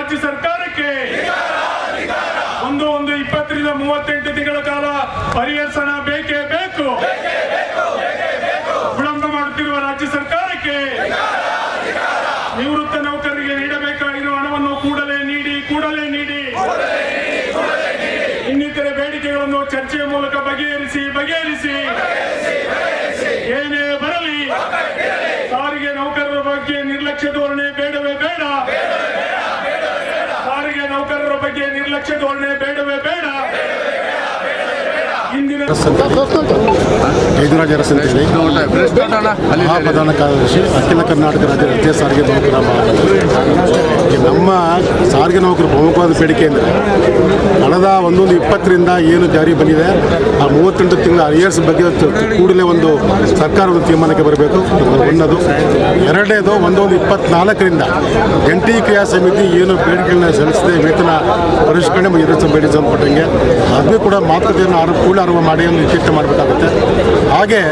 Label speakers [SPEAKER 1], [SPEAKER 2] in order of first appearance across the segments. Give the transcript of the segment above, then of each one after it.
[SPEAKER 1] ರಾಜ್ಯ ಸರ್ಕಾರಕ್ಕೆ. ಒಂದು ಒಂದು, ಇಪ್ಪತ್ತರಿಂದ ಮೂವತ್ತೆಂಟು ತಿಂಗಳ ಕಾಲ ಪರಿಹಾರ ಬೇಕೇ ಬೇಕು. ವಿಳಂಬ ಮಾಡುತ್ತಿರುವ ರಾಜ್ಯ ಸರ್ಕಾರಕ್ಕೆ. ನಿವೃತ್ತ ನೌಕರರಿಗೆ ನೀಡಬೇಕಾಗಿರುವ ಹಣವನ್ನು ಕೂಡಲೇ ನೀಡಿ ಕೂಡಲೇ ನೀಡಿ. ಇನ್ನಿತರೆ ಬೇಡಿಕೆಗಳನ್ನು ಚರ್ಚೆಯ ಮೂಲಕ ಬಗೆಹರಿಸಿ ಬಗೆಹರಿಸಿ. ಏನೇ ಬರಲಿ, ಸಾರಿಗೆ ನೌಕರರ ಬಗ್ಗೆ ನಿರ್ಲಕ್ಷ್ಯ ಧೋರಣೆ ಬಗ್ಗೆ ನಿರ್ಲಕ್ಷ್ಯ ಧೋರಣೆ ಬೇಡವೇ ಬೇಡ ಇಂದಿನ
[SPEAKER 2] ಅಂತೇಳಿ ಮಹಾಪ್ರಧಾನ ಕಾರ್ಯದರ್ಶಿ ಅಖಿಲ ಕರ್ನಾಟಕ ರಾಜ್ಯ ರಸ್ತೆ ಸಾರಿಗೆ ನೌಕರ. ಈ ನಮ್ಮ ಸಾರಿಗೆ ನೌಕರ ಪ್ರಮುಖವಾದ ಬೇಡಿಕೆ ಅಂದರೆ ಕಳೆದ ಒಂದೊಂದು ಇಪ್ಪತ್ತರಿಂದ ಏನು ಜಾರಿ ಬಂದಿದೆ, ಆ ಮೂವತ್ತೆಂಟು ತಿಂಗಳ ಅರಿಯರ್ಸ್ ಬಗ್ಗೆ ಕೂಡಲೇ ಒಂದು ಸರ್ಕಾರ ಒಂದು ತೀರ್ಮಾನಕ್ಕೆ ಬರಬೇಕು ಒಂದದು ಎರಡನೇದು, ಒಂದೊಂದು ಇಪ್ಪತ್ನಾಲ್ಕರಿಂದ ಜಂಟಿ ಕ್ರಿಯಾ ಸಮಿತಿ ಏನು ಬೇಡಿಕೆಗಳನ್ನ ಸಲ್ಲಿಸಿದೆ, ವೇತನ ಪರಿಷ್ಕರಣೆ ಇತರ ಬೇಡಿಕೆ ಸಂಬಂಧಪಟ್ಟಂಗೆ, ಅದನ್ನು ಕೂಡ ಮಾತುಕತೆಯನ್ನು ಆರಂಭ ಕೂಡ ಆರಂಭ ಮಾಡಿ ಒಂದು ಇತ್ಯರ್ಥ ಮಾಡಬೇಕಾಗುತ್ತೆ. ಹಾಗೆ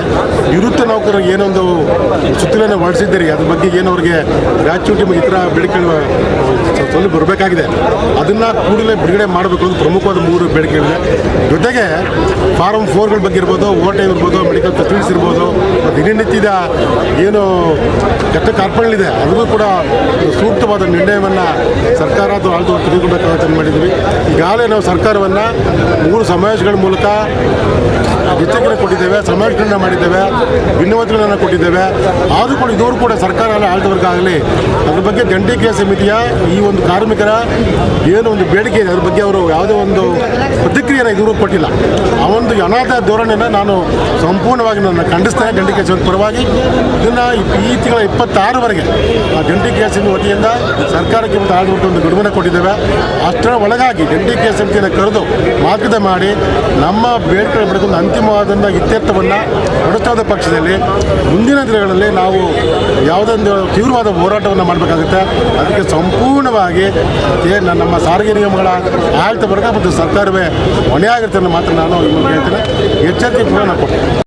[SPEAKER 2] ನಿವೃತ್ತ ನೌಕರರು ಏನೊಂದು ಸುತ್ತಲನ್ನು ಹೊರಡಿಸಿದ್ದೀರಿ ಅದ್ರ ಬಗ್ಗೆ ಏನು ಅವ್ರಿಗೆ ಗ್ರಾಚ್ಯುಟಿ ಮತ್ತು ಇತರ ಬೇಡಿಕೆಗಳು ಸೌಲಭ್ಯ ಬರಬೇಕಾಗಿದೆ. ಅದನ್ನು ಕೂಡಲೇ ಬಿಡುಗಡೆ ಮಾಡಬೇಕು ಅಂತ ಪ್ರಮುಖವಾದ ಮೂರು ಬೇಡಿಕೆಗಳಿದೆ ಜೊತೆಗೆ ಫಾರಮ್ ಫೋರ್ಗಳ ಬಗ್ಗೆ ಇರ್ಬೋದು ಓವರ್ ಇರ್ಬೋದು, ಮೆಡಿಕಲ್ ಫೆಸಿಲಿಟೀಸ್ ಇರ್ಬೋದು ದಿನನಿತ್ಯದ ಏನು ಕೆಟ್ಟ ಕಾರ್ಪಣಗಳಿದೆ ಅದರಲ್ಲೂ ಕೂಡ ಸೂಕ್ತವಾದ ನಿರ್ಣಯವನ್ನು ಸರ್ಕಾರ ಅಥವಾ ಆಳ್ತು ತೆಗೆದುಕೊಳ್ಬೇಕಾಗುತ್ತೆ ಮಾಡಿದ್ವಿ ಈಗಾಗಲೇ ನಾವು ಸರ್ಕಾರವನ್ನು ಮೂರು ಸಮಾವೇಶಗಳ ಮೂಲಕ ಎಚ್ಚರಿಕೆ ಕೊಟ್ಟಿದ್ದೇವೆ ಸಮಾವೇಶಗಳನ್ನ ಮಾಡಿದ್ದೇವೆ ಭಿನ್ನಮತಗಳನ್ನು ಕೊಟ್ಟಿದ್ದೇವೆ. ಆದರೂ ಕೂಡ ಇದೂ ಕೂಡ ಸರ್ಕಾರ ಆಗಲಿ, ಅದ್ರ ಬಗ್ಗೆ ಕ್ರಿಯಾ ಸಮಿತಿಯ ಈ ಒಂದು ಕಾರ್ಮಿಕರ ಏನು ಒಂದು ಬೇಡಿಕೆ ಇದೆ, ಅದ್ರ ಬಗ್ಗೆ ಅವರು ಯಾವುದೇ ಒಂದು ಪ್ರತಿಕ್ರಿಯೆಯನ್ನು ಇದುವರೆಗೂ ಕೊಟ್ಟಿಲ್ಲ. ಆ ಒಂದು ಅನಾಥ ಧೋರಣೆಯನ್ನು ನಾನು ಸಂಪೂರ್ಣವಾಗಿ ನನ್ನ ಖಂಡಿಸ್ತೇನೆ ಕ್ರಿಯಾ ಸಮಿತಿ ಪರವಾಗಿ. ಇದನ್ನು ಈ ತಿಂಗಳ ಇಪ್ಪತ್ತಾರವರೆಗೆ ಆ ಕ್ರಿಯಾ ಸಮಿತಿ ವತಿಯಿಂದ ಸರ್ಕಾರಕ್ಕೆ ಮತ್ತು ಆಳ್ದವರ್ಗ ಒಂದು ಗಡುವನ್ನು ಕೊಟ್ಟಿದ್ದೇವೆ. ಅಷ್ಟರ ಒಳಗಾಗಿ ಕ್ರಿಯಾ ಸಮಿತಿಯನ್ನು ಕರೆದು ಮಾತುಕತೆ ಮಾಡಿ ನಮ್ಮ ಬೇಡಿಕೆ ಬಿಡಕೊಂಡು ಅಂತಿಮವಾದಂಥ ಇತ್ಯರ್ಥವನ್ನು ನಡೆಸ್ತಾ ಪಕ್ಷದಲ್ಲಿ ಮುಂದಿನ ದಿನಗಳಲ್ಲಿ ನಾವು ಯಾವುದೊಂದು ತೀವ್ರವಾದ ಹೋರಾಟವನ್ನು ಮಾಡಬೇಕಾಗುತ್ತೆ. ಅದಕ್ಕೆ ಸಂಪೂರ್ಣವಾಗಿ ನಮ್ಮ ಸಾರಿಗೆ ನಿಯಮಗಳ ಆಡಳಿತ ವರ್ಗ ಮತ್ತು ಸರ್ಕಾರವೇ ಹೊಣೆಯಾಗಿರುತ್ತೆ ಮಾತ್ರ ನಾನು ಹೇಳ್ತೇನೆ. ಎಚ್ಚರಿಕೆ ಕೂಡ ನಾನು ಕೊಡ್ತೇನೆ.